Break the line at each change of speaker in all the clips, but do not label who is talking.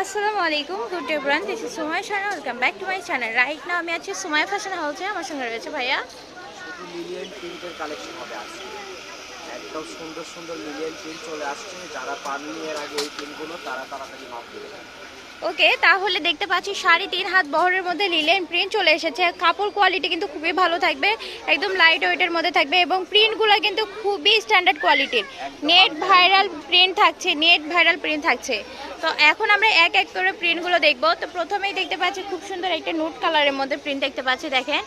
আসসালামু আলাইকুম good everyone this is Sumai Shana welcome back to my channel right now আমি আছি সুমাই ফ্যাশন হাউসে আমার সঙ্গে রয়েছে ভাইয়া।
মিলিয়ন প্রিন্টের কালেকশন হবে আজকে। একদম সুন্দর সুন্দর মিলিয়ন প্রিন্ট চলে আসছে। যারা পাননি এর আগে এই প্রিন্টগুলো তারা তাড়াতাড়ি মাপ দেবে
ওকে তাহলে দেখতে পাচ্ছি শাড়ি তিন হাত বহরের মধ্যে লিলেন প্রিন্ট চলে এসেছে। কাপড় কোয়ালিটি কিন্তু খুবই ভালো থাকবে একদম লাইট ওয়েটের মধ্যে থাকবে এবং প্রিন্টগুলো কিন্তু খুবই স্ট্যান্ডার্ড কোয়ালিটির নেট ভাইরাল প্রিন্ট থাকছে নেট ভাইরাল প্রিন্ট থাকছে। তো এখন আমরা এক এক করে প্রিন্টগুলো দেখব। তো প্রথমেই দেখতে পাচ্ছি খুব সুন্দর একটা নোট কালারের মধ্যে প্রিন্ট দেখতে পাচ্ছি দেখেন।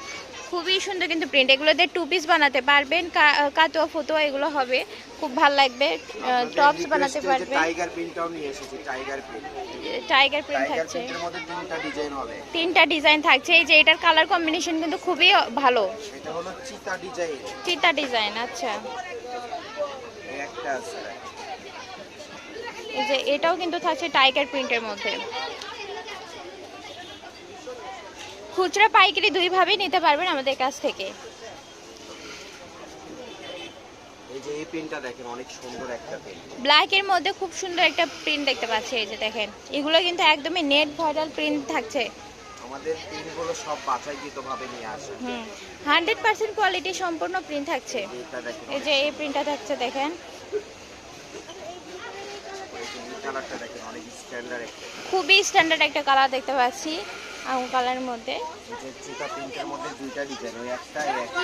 খুবই সুন্দর কিন্তু প্রিন্ট এগুলো দিয়ে টু পিস বানাতে পারবেন কাতুয়া ফতুয়া এগুলো হবে। খুব ভালো লাগবে টপস বানাতে পারবেন।
টাইগার প্রিন্টটাও নিয়ে এসেছি টাইগার প্রিন্ট
টাইগার প্রিন্ট থাকছে।
তিনটা ডিজাইন হবে।
তিনটা ডিজাইন থাকছে। এই যে এটার কালার কম্বিনেশন কিন্তু খুবই ভালো।
এটা হলো চিতা ডিজাইন
চিতা ডিজাইন আচ্ছা।
একটা আছে।
এই যে এটাও কিন্তু থাকছে টাইগার প্রিন্টের মধ্যে। খুচরা পাইকারি দুই দুইভাবেই নিতে পারবেন আমাদের কাছ থেকে।
এই যে এই প্রিন্টটা দেখেন অনেক সুন্দর একটা প্রিন্ট
ব্ল্যাকের মধ্যে খুব সুন্দর একটা প্রিন্ট দেখতে পাচ্ছি এই যে দেখেন। এগুলো কিন্তু একদমই নেট ভাইরাল প্রিন্ট থাকছে।
আমাদের প্রিন্টগুলো সব বাছাইকৃত নিয়ে আসে
হুম। হান্ড্রেড পার্সেন্ট কোয়ালিটি সম্পূর্ণ প্রিন্ট থাকছে। এই যে এই প্রিন্টটা থাকছে দেখেন। খুবই স্ট্যান্ডার্ড একটা কালার দেখতে পাচ্ছি। আগুন কালারের মধ্যে।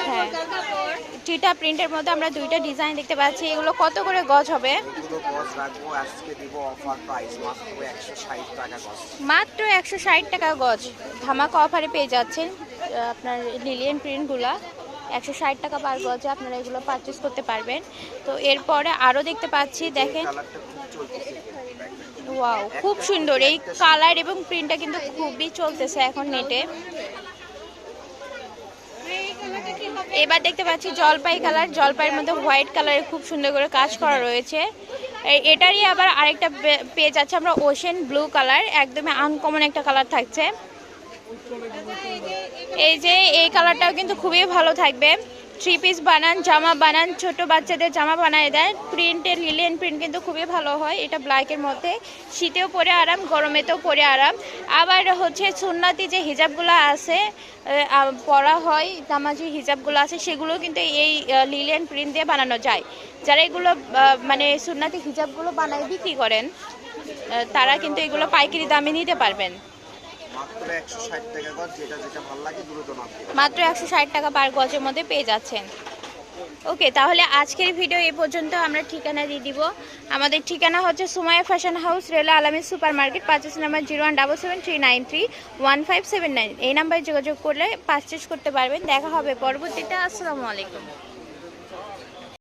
হ্যাঁ। চিটা প্রিন্টের মধ্যে আমরা দুইটা ডিজাইন দেখতে পাচ্ছি। এগুলো কত করে গজ হবে?
মাত্র একশো ষাট টাকা গজ।
ধামাকা অফারে পেয়ে যাচ্ছেন আপনার লিলিয়ান প্রিন্টগুলো একশো ষাট টাকা পার গজে আপনারা এগুলো পারচেস করতে পারবেন। তো এরপরে আরও দেখতে পাচ্ছি দেখেন। ওয়াও খুব সুন্দর এই কালার এবং প্রিন্টটা কিন্তু খুবই চলতেছে এখন নেটে। এবার দেখতে পাচ্ছি জলপাই কালার জলপাইয়ের মধ্যে হোয়াইট কালারের খুব সুন্দর করে কাজ করা রয়েছে। এটারই আবার আরেকটা পেজ আছে আমরা ওশেন ব্লু কালার একদমই আনকমন একটা কালার থাকছে। এই যে, এই কালারটাও কিন্তু খুবই ভালো থাকবে। থ্রি পিস বানান, জামা বানান, ছোট বাচ্চাদের জামা বানায় দেয়। প্রিন্টের লিলেন প্রিন্ট কিন্তু খুবই ভালো হয়, এটা ব্ল্যাকের মধ্যে। শীতেও পরে আরাম, গরমেতেও পরে আরাম। আবার হচ্ছে সুন্নাতি যে হিজাবগুলো আছে পরা হয়, নামাজি হিজাবগুলো আছে সেগুলো কিন্তু এই লিলেন প্রিন্ট দিয়ে বানানো যায়। যারা এগুলো মানে সুন্নাতি হিজাবগুলো বানায় বিক্রি করেন তারা কিন্তু এগুলো পাইকারি দামে নিতে পারবেন। মাত্র একশো ষাট টাকা পার গজের মধ্যে পেয়ে যাচ্ছেন। ওকে তাহলে আজকের ভিডিও এই পর্যন্ত আমরা ঠিকানা দিয়ে দিব। আমাদের ঠিকানা হচ্ছে সুমাইয়া ফ্যাশন হাউস রেলা আলামী super market পাঁচাশ number zero one double seven three nine three one five seven nine এই নাম্বারে যোগাযোগ করলে পারচেস করতে পারবেন। দেখা হবে পরবর্তীতে। আসসালামু আলাইকুম।